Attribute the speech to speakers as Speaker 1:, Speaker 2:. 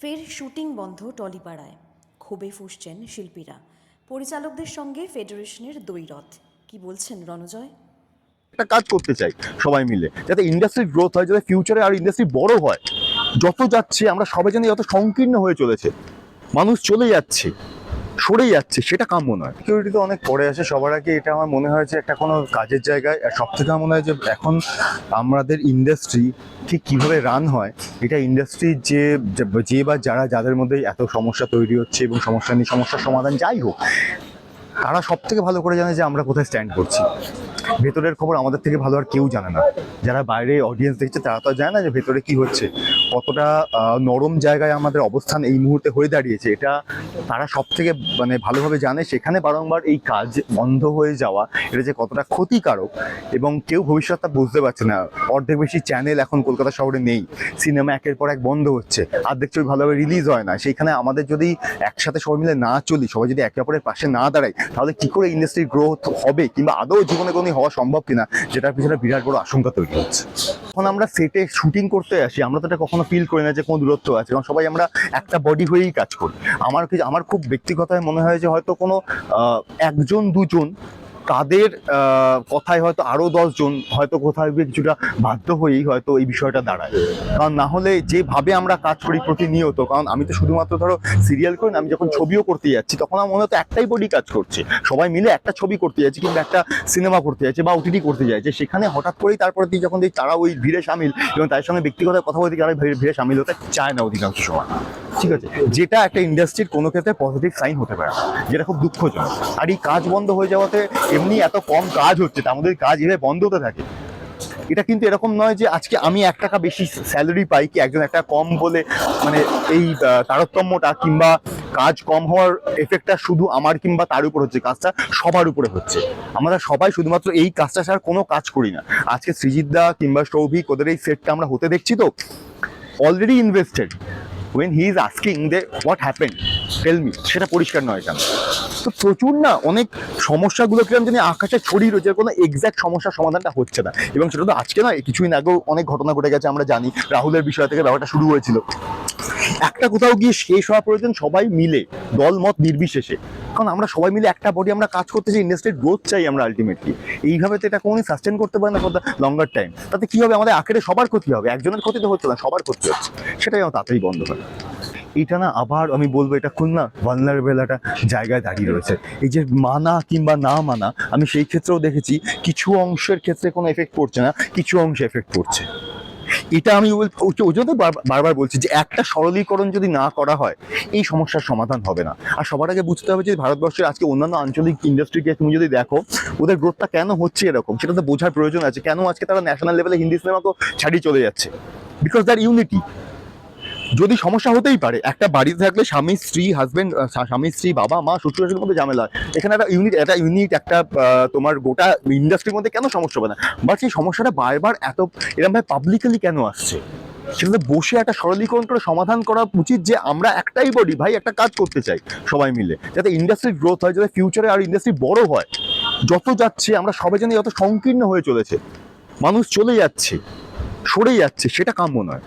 Speaker 1: ফের শুটিং বন্ধ টলিপাড়ায়। ক্ষোভে ফুসছেন শিল্পীরা। পরিচালকদের সঙ্গে ফেডারেশনের দৈরথ কি বলছেন রণজয়?
Speaker 2: একটা কাজ করতে চাই সবাই মিলে, যাতে ইন্ডাস্ট্রি গ্রোথ হয়, যাতে ফিউচারে আর ইন্ডাস্ট্রি বড় হয়। যত যাচ্ছে, আমরা সবাই জানি যত সংকীর্ণ হয়ে চলেছে। মানুষ চলে যাচ্ছে। সরে যাচ্ছে, সেটা কাম্য নয়। সিকিউরিটি তো অনেক পরে আসে সবার আগে এটা আমার মনে হয় যে একটা কোনো কাজের জায়গায়, আর সব থেকে মনে হয় যে এখন আমাদের ইন্ডাস্ট্রি ঠিক কীভাবে রান হয়, এটা ইন্ডাস্ট্রির যে যে বা যারা, যাদের মধ্যে এত সমস্যা তৈরি হচ্ছে এবং সমস্যা নিয়ে সমস্যার সমাধান যাই হোক, তারা সব থেকে ভালো করে জানে যে আমরা কোথায় স্ট্যান্ড করছি। ভেতরের খবর আমাদের থেকে ভালো আর কেউ জানে না। যারা বাইরে অডিয়েন্স দেখছে, তারা তো জানে না যে ভেতরে কি হচ্ছে। কতটা নরম জায়গায় আমাদের অবস্থান এই মুহূর্তে হয়ে দাঁড়িয়েছে, এটা তারা সব থেকে মানে ভালোভাবে জানে। সেখানে বারংবার এই কাজ বন্ধ হয়ে যাওয়া, এটা যে কতটা ক্ষতিকারক এবং কেউ ভবিষ্যৎটা বুঝতে পারছে না। অর্ধেক বেশি চ্যানেল এখন কলকাতা শহরে নেই সিনেমা একের পর এক বন্ধ হচ্ছে, অর্ধেক ছবি ভালোভাবে রিলিজ হয় না। সেইখানে আমাদের যদি একসাথে সবাই মিলে না চলি, সবাই যদি একে অপরের পাশে না দাঁড়াই তাহলে কি করে ইন্ডাস্ট্রি গ্রোথ হবে কিংবা আদৌ জীবনে কোনো হওয়া সম্ভব কিনা, যেটার পিছনে বিরাট বড় আশঙ্কা তৈরি হচ্ছে। যখন আমরা সেটে শুটিং করতে আসি, আমরা তো এটা কখনো ফিল করি না যে কোনো দূরত্ব আছে এবং সবাই আমরা একটা বডি হয়েই কাজ করি। আমার আমার খুব ব্যক্তিগতভাবে মনে হয় যে হয়তো কোনো একজন, দুজন তাদের কথায় হয়তো আরও দশজন হয়তো কোথাও কিছুটা বাধ্য হয়েই হয়তো এই বিষয়টা দাঁড়ায়। কারণ না হলে যেভাবে আমরা কাজ করি প্রতিনিয়ত, কারণ আমি তো শুধুমাত্র ধরো সিরিয়াল করি না, আমি যখন ছবিও করতে যাচ্ছি, তখন আমার মনে হতো একটাই বডি কাজ করছে। সবাই মিলে একটা ছবি করতে যাচ্ছে কিংবা একটা সিনেমা করতে যাচ্ছে বা ওটিটি করতে যাচ্ছে। সেখানে হঠাৎ করেই তারপরে তুই যখন তারা ওই ভিড়ে সামিল এবং তার সঙ্গে ব্যক্তিগত কথা বলতে ভিড়ে- ভিড়ে সামিল হতে চায় না অধিকাংশ সময়। ঠিক আছে? যেটা একটা ইন্ডাস্ট্রির কোনো ক্ষেত্রে পজিটিভ সাইন হতে পারে যেটা খুব দুঃখজনক। আর এই কাজ বন্ধ হয়ে যাওয়াতে এমনি এত কম কাজ হচ্ছে, তা আমাদের কাজ এভাবে বন্ধ হতে থাকে। এটা কিন্তু এরকম নয় যে আজকে আমি এক টাকা বেশি স্যালারি পাই কি একজন একটা কম বলে মানে এই তারতম্যটা কিংবা কাজ কম হওয়ার এফেক্টটা শুধু আমার কিংবা তার উপর হচ্ছে, কাজটা সবার উপরে হচ্ছে। আমরা সবাই শুধুমাত্র এই কাজটা ছাড়া কোনো কাজ করি না। আজকে সৃজিতদা কিংবা সৌভিক, ওদের এই সেটটা আমরা হতে দেখছি তো already invested when he is asking they what happen tell me সেটা পরিষ্কার নয় কেন? তো প্রচুর না অনেক সমস্যাগুলো কিরম জানি আকাশে ছড়িয়ে রয়েছে, কোনো এক্স্যাক্ট সমস্যার সমাধানটা হচ্ছে না। এবং সেটা তো আজকে নয়, কিছুদিন আগেও অনেক ঘটনা ঘটে গেছে, আমরা জানি, রাহুলের বিষয় থেকে ব্যাপারটা শুরু হয়েছিল। একটা কোথাও গিয়ে শেষ হওয়া প্রয়োজন সবাই মিলে, দলমত নির্বিশেষে। কারণ আমরা সবাই মিলে একটা বডি আমরা কাজ করতে চাই ইন্ডাস্ট্রির গ্রোথ চাই আমরা আলটিমেটলি এইভাবে তো এটা কোনোদিন সাস্টেন করতে পারে না ফর দ্য লঙ্গার টাইম তাতে কি হবে? আমাদের আখেরে সবার ক্ষতি হবে, একজনের ক্ষতি তো হচ্ছে না, সবার ক্ষতি হচ্ছে। সেটাই আমার তাড়াতাড়ি বন্ধ হয় এটা না আবার আমি বলব, এটা খুব না ভালনারেবল একটা জায়গায় দাঁড়িয়ে রয়েছে। এই যে মানা কিংবা না মানা, আমি সেই ক্ষেত্রেও দেখেছি, কিছু অংশের ক্ষেত্রে কোনো এফেক্ট পড়ছে না, কিছু অংশে এফেক্ট পড়ছে। এটা আমি ওই- জন্য বারবার বলছি যে একটা সরলীকরণ যদি না করা হয়, এই সমস্যার সমাধান হবে না। আর সবার আগে বুঝতে হবে যে ভারতবর্ষের আজকে অন্যান্য আঞ্চলিক ইন্ডাস্ট্রিকে তুমি যদি দেখো, ওদের গ্রোথটা কেন হচ্ছে এরকম? সেটা তো বোঝার প্রয়োজন আছে। কেন আজকে তারা ন্যাশনাল লেভেলে হিন্দি সিনেমাকেও ছাড়িয়ে চলে যাচ্ছে? বিকজ দ্যার ইউনিটি যদি সমস্যা হতেই পারে, একটা বাড়িতে থাকলে স্বামী, স্ত্রী হাজবেন্ড স্বামী, স্ত্রী, বাবা, মা, শ্বশুর শাশুড়ির মধ্যে ঝামেলা হয়। এখানে একটা ইউনিট একটা ইউনিট একটা তোমার গোটা ইন্ডাস্ট্রির মধ্যে কেন সমস্যা হবে না? বাট সেই সমস্যাটা বারবার এত এরকম ভাবে পাবলিকলি কেন আসছে? সেটাতে বসে একটা সরলীকরণ করে সমাধান করা উচিত যে আমরা একটাই বডি ভাই, একটা কাজ করতে চাই, সবাই মিলে। যাতে ইন্ডাস্ট্রির গ্রোথ হয়, যাতে ফিউচারে আর ইন্ডাস্ট্রি বড় হয়। যত যাচ্ছে, আমরা সবাই জানি যত সংকীর্ণ হয়ে চলেছে। মানুষ চলে যাচ্ছে, সরে যাচ্ছে, সেটা কাম্য নয়।